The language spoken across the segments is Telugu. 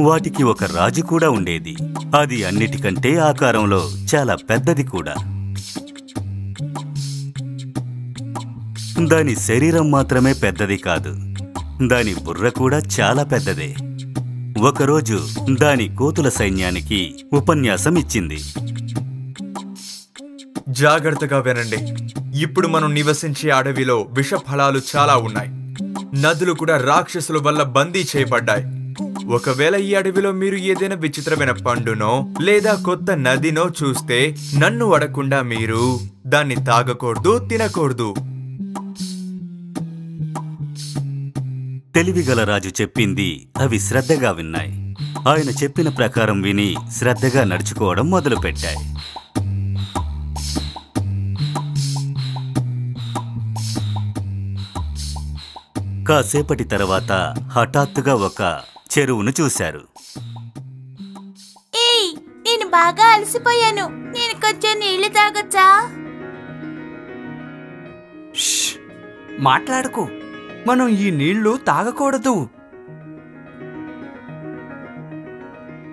వాటికి ఒక రాజు కూడా ఉండేది. అది అన్నిటికంటే ఆకారంలో చాలా పెద్దది కూడా. దాని శరీరం మాత్రమే పెద్దది కాదు. దాని బుర్ర కూడా చాలా పెద్దదే. ఒకరోజు దాని కోతుల సైన్యానికి ఉపన్యాసం ఇచ్చింది. జాగ్రత్తగా వినండి. ఇప్పుడు మనం నివసించే అడవిలో విషఫలాలు చాలా ఉన్నాయి. నదులు కూడా రాక్షసుల వల్ల బందీ చేయబడ్డాయి. ఒకవేళ ఈ అడవిలో మీరు ఏదైనా విచిత్రమైన పండునో లేదా కొత్త నదినో చూస్తే నన్ను అడగకుండా మీరు దాన్ని తాగకూడదు తినకూడదు. తెలివిగల రాజు చెప్పింది అవి శ్రద్ధగా విన్నాయి. ఆయన చెప్పిన ప్రకారం విని శ్రద్ధగా నడుచుకోవడం మొదలుపెట్టాయి. కాసేపటి తర్వాత హఠాత్తుగా ఒక చెరువును చూశారు. ఏయ్ నేను బాగా అలసిపోయాను. నేను కొంచెం నీళ్ళు తాగొచ్చా! మాట్లాడకు. మనం ఈ నీళ్ళు తాగకూడదు.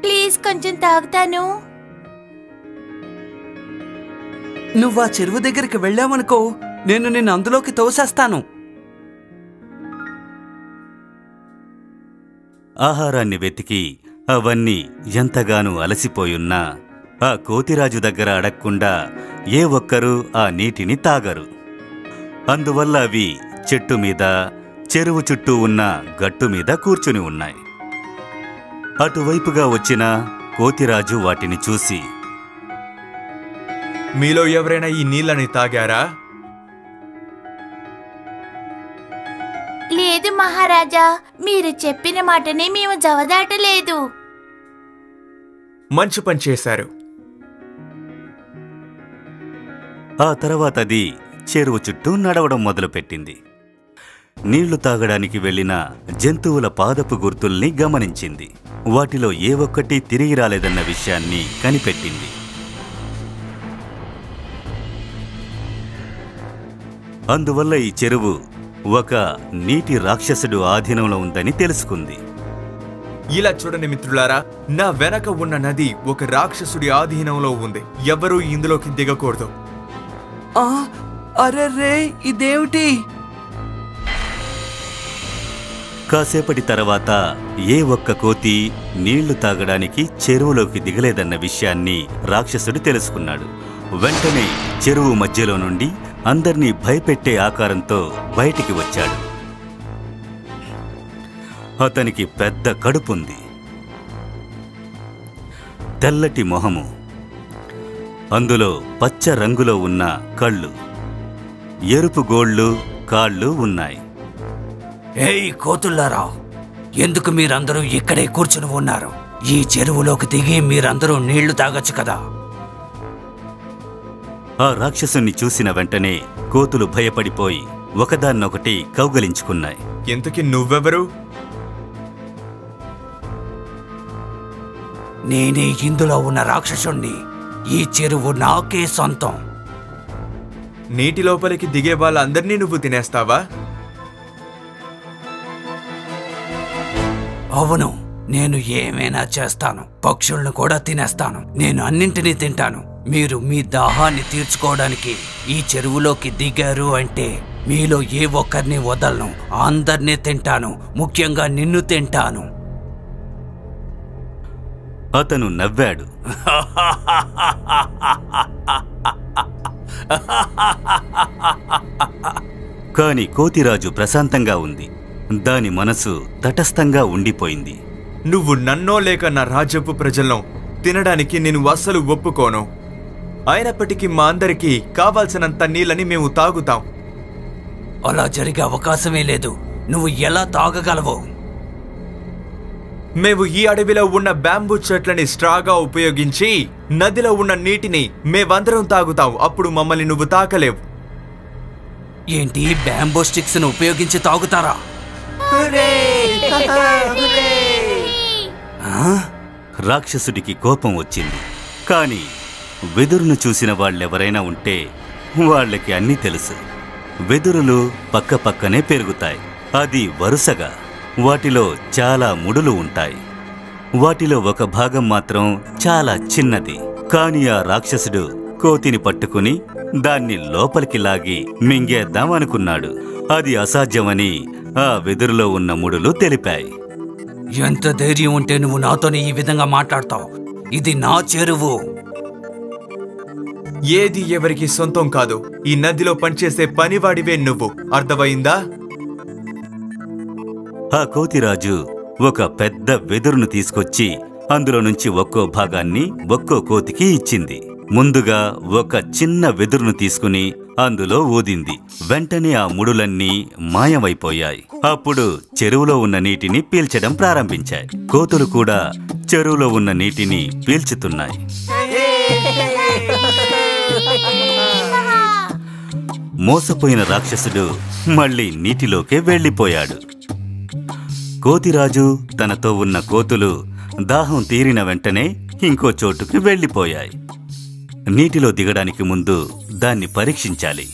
ప్లీజ్ కొంచెం తాగుతాను. నువ్వు ఆ చెరువు దగ్గరికి వెళ్ళావనుకో నేను నిన్ను అందులోకి తోసేస్తాను. ఆహారాన్ని వెతికి అవన్నీ ఎంతగానో అలసిపోయున్నా ఆ కోతిరాజు దగ్గర అడగకుండా ఏ ఒక్కరూ ఆ నీటిని తాగరు. అందువల్ల అవి చెట్టు మీద చెరువు చుట్టూ ఉన్న గట్టు మీద కూర్చుని ఉన్నాయి. అటువైపుగా వచ్చిన కోతిరాజు వాటిని చూసి మీలో ఎవరైనా ఈ నీళ్ళని తాగారా? లేదు మహారాజా. మీరు చెప్పిన మాటని మేము జవదాటలేదు. మంచి పని చేశారు. ఆ తర్వాత అది చెరువు చుట్టూ నడవడం మొదలుపెట్టింది. నీళ్ళు తాగడానికి వెళ్ళిన జంతువుల పాదపు గుర్తుల్ని గమనించింది. వాటిలో ఏ ఒక్కటి తిరిగి రాలేదన్న విషయాన్ని కనిపెట్టింది. అందువల్ల ఈ చెరువు ఒక నీటి రాక్షసుడు ఆధీనంలో ఉందని తెలుసుకుంది. ఇలా చూడండి మిత్రులారా నా వెనక ఉన్న నది ఒక రాక్షసుడి ఆధీనంలో ఉంది. ఎవరూ ఇందులోకి దిగకూడదు. ఆ అరెరే ఇదేమిటి? కాసేపటి తర్వాత ఏ ఒక్క కోతి నీళ్ళు తాగడానికి చెరువులోకి దిగలేదన్న విషయాన్ని రాక్షసుడు తెలుసుకున్నాడు. వెంటనే చెరువు మధ్యలో నుండి అందర్నీ భయపెట్టే ఆకారంతో బయటికి వచ్చాడు. అతనికి పెద్ద కడుపుంది. తెల్లటి మొహము. అందులో పచ్చ రంగులో ఉన్న కళ్ళు. ఎరుపు గోళ్ళు కాళ్ళు ఉన్నాయి. ఏయ్ కోతుల్లారా ఎందుకు మీరందరూ ఇక్కడే కూర్చుని ఉన్నారు? ఈ చెరువులోకి దిగి మీరందరూ నీళ్ళు తాగొచ్చు కదా? ఆ రాక్షసుని చూసిన వెంటనే కోతులు భయపడిపోయి ఒకదాన్నొకటి కౌగలించుకున్నాయి. ఇంతకీ నువ్వెవరు? నేనే ఇందులో ఉన్న రాక్షసుణ్ణి. ఈ చెరువు నాకే సొంతం. నీటి లోపలికి దిగే వాళ్ళందరినీ నువ్వు తినేస్తావా? అవును నేను ఏమైనా చేస్తాను. పక్షులను కూడా తినేస్తాను. నేను అన్నింటినీ తింటాను. మీరు మీ దాహాన్ని తీర్చుకోవడానికి ఈ చెరువులోకి దిగారు అంటే మీలో ఏ ఒక్కరిని వదలను. అందరినీ తింటాను. ముఖ్యంగా నిన్ను తింటాను. అతను నవ్వాడు. కాని కోతిరాజు ప్రశాంతంగా ఉంది. దాని మనసు తటస్థంగా ఉండిపోయింది. నువ్వు నన్నో లేక నా రాజ్యపు ప్రజలను తినడానికి నేను అస్సలు ఒప్పుకోను. అయినప్పటికీ మా అందరికీ కావాల్సినంత నీళ్ళని మేము తాగుతాం. అలా జరిగే అవకాశమే లేదు. నువ్వు ఎలా తాగగలవు? మేము ఈ అడవిలో ఉన్న బ్యాంబూ చెట్లని స్ట్రాగా ఉపయోగించి నదిలో ఉన్న నీటిని మేమందరం తాగుతాం. అప్పుడు మమ్మల్ని నువ్వు తాకలేవు. ఏంటి బ్యాంబో స్టిక్స్ను ఉపయోగించి తాగుతారా? రాక్షసుడికి కోపం వచ్చింది. కాని వెదురును చూసిన వాళ్ళెవరైనా ఉంటే వాళ్ళకి అన్నీ తెలుసు. వెదురులు పక్కపక్కనే పెరుగుతాయి. అది వరుసగా వాటిలో చాలా ముడులు ఉంటాయి. వాటిలో ఒక భాగం మాత్రం చాలా చిన్నది. కాని ఆ రాక్షసుడు కోతిని పట్టుకుని దాన్ని లోపలికి లాగి మింగేద్దాం అనుకున్నాడు. అది అసాధ్యమని ఆ వెదురులో ఉన్న ముడులు తెలిపాయి. ఎంత ధైర్యం ఉంటే నువ్వు నాతోనే ఈ విధంగా మాట్లాడతావు? ఇది నా చెరువు. ఏది ఎవరికి సొంతం కాదు. ఈ నదిలో పనిచేసే పనివాడివే నువ్వు. అర్థమైందా? ఆ కోతిరాజు ఒక పెద్ద వెదురును తీసుకొచ్చి అందులో నుంచి ఒక్కో భాగాన్ని ఒక్కో కోతికి ఇచ్చింది. ముందుగా ఒక చిన్న వెదురును తీసుకుని అందులో ఊదింది. వెంటనే ఆ ముడులన్నీ మాయమైపోయాయి. అప్పుడు చెరువులో ఉన్న నీటిని పీల్చడం ప్రారంభించాయి. కోతులు కూడా చెరువులో ఉన్న నీటిని పీల్చుతున్నాయి. మోసపోయిన రాక్షసుడు మళ్ళీ నీటిలోకే వెళ్ళిపోయాడు. కోతిరాజు తనతో ఉన్న కోతులు దాహం తీరిన వెంటనే ఇంకో చోటుకి వెళ్ళిపోయాయి. నీటిలో దిగడానికి ముందు దాన్ని పరీక్షించాలి.